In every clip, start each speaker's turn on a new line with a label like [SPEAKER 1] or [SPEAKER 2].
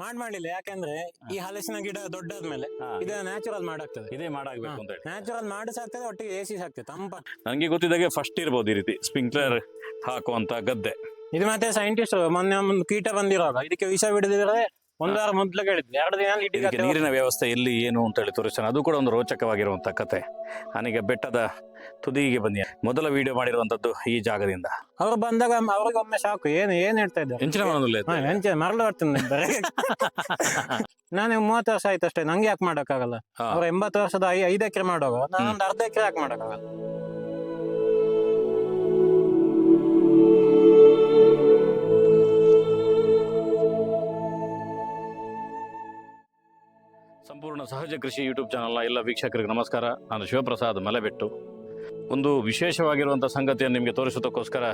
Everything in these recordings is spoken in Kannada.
[SPEAKER 1] ಮಾಡ್ ಮಾಡಿಲ್ಲ ಯಾಕಂದ್ರೆ ಈ ಹಲಸಿನ ಗಿಡ ದೊಡ್ಡಾದ್ಮೇಲೆ. ಇದು ನ್ಯಾಚುರಲ್ ಮಾಡಾಗ್ತದೆ.
[SPEAKER 2] ಇದೇ ಮಾಡಾಗ್ಬೇಕು ಅಂತ ಹೇಳಿ
[SPEAKER 1] ನ್ಯಾಚುರಲ್ ಮಾಡಿ ಸಾಕ್ತದೆ ಒಟ್ಟಿಗೆ ಎ ಸಿ ಸಾಕ್ತದೆ ತಂಪ.
[SPEAKER 2] ನನಗೆ ಗೊತ್ತಿದ್ದಾಗೆ ಫಸ್ಟ್ ಇರ್ಬೋದು ಈ ರೀತಿ. ಸ್ಪ್ರಿಂಕ್ಲರ್ ಹಾಕುವಂತ ಗದ್ದೆ.
[SPEAKER 1] ಇದು ಮತ್ತೆ ಸೈಂಟಿಸ್ಟ್ ಮೊನ್ನೆ ಒಂದು ಕೀಟ ಬಂದಿರುವಾಗ. ಇದಕ್ಕೆ ವಿಷ ಬಿಡದಿದ್ರೆ ಒಂದಾರ ವಾರ ಮೊದ್ಲು ಕೇಳಿದ್ವಿ. ಎರಡು ದಿನ
[SPEAKER 2] ಇದಕ್ಕೆ ನೀರಿನ ವ್ಯವಸ್ಥೆ ಎಲ್ಲಿ ಏನು ಅಂತ ಹೇಳಿ ತೋರಿಸ್ತಾನೆ ಅದು ಕೂಡ ಒಂದು ರೋಚಕವಾಗಿರುವಂತ ಕತೆ. ನನಗೆ ಬೆಟ್ಟದ ತುದಿಗೆ ಬಂದಿ ಮೊದಲ ವಿಡಿಯೋ ಮಾಡಿರುವಂತದ್ದು ಈ ಜಾಗದಿಂದ.
[SPEAKER 1] ಅವ್ರು ಬಂದಾಗ ಅವ್ರಿಗೆ ಒಮ್ಮೆ ಸಾಕು. ಏನು ಏನ್ ಹೇಳ್ತಾ ಇದ್ದಾರೆ?
[SPEAKER 2] ಹೆಂಚಿನ
[SPEAKER 1] ಹಾ, ಮರಳು ಇದ್ದಾರೆ ನಾನು ಮೂವತ್ತು ವರ್ಷ ಆಯ್ತು ಅಷ್ಟೇ. ನಂಗೆ ಯಾಕೆ ಮಾಡೋಕ್ಕಾಗಲ್ಲ?
[SPEAKER 2] ಹಾ.
[SPEAKER 1] ಅವ್ರ ಎಂಬತ್ತು ವರ್ಷದ ಐ ಐದು ಎಕರೆ ಮಾಡುವಾಗ ನಾನೊಂದು ಅರ್ಧ ಎಕರೆ ಯಾಕೆ ಮಾಡೋಕ್ಕಾಗಲ್ಲ?
[SPEAKER 2] ಸಂಪೂರ್ಣ ಸಹಜ ಕೃಷಿ ಯೂಟ್ಯೂಬ್ ಚಾನಲ್ನ ಎಲ್ಲ ವೀಕ್ಷಕರಿಗೆ ನಮಸ್ಕಾರ. ನಾನು ಶಿವಪ್ರಸಾದ್ ಮಲೆಬೆಟ್ಟು. ಒಂದು ವಿಶೇಷವಾಗಿರುವಂಥ ಸಂಗತಿಯನ್ನು ನಿಮಗೆ ತೋರಿಸೋದಕ್ಕೋಸ್ಕರ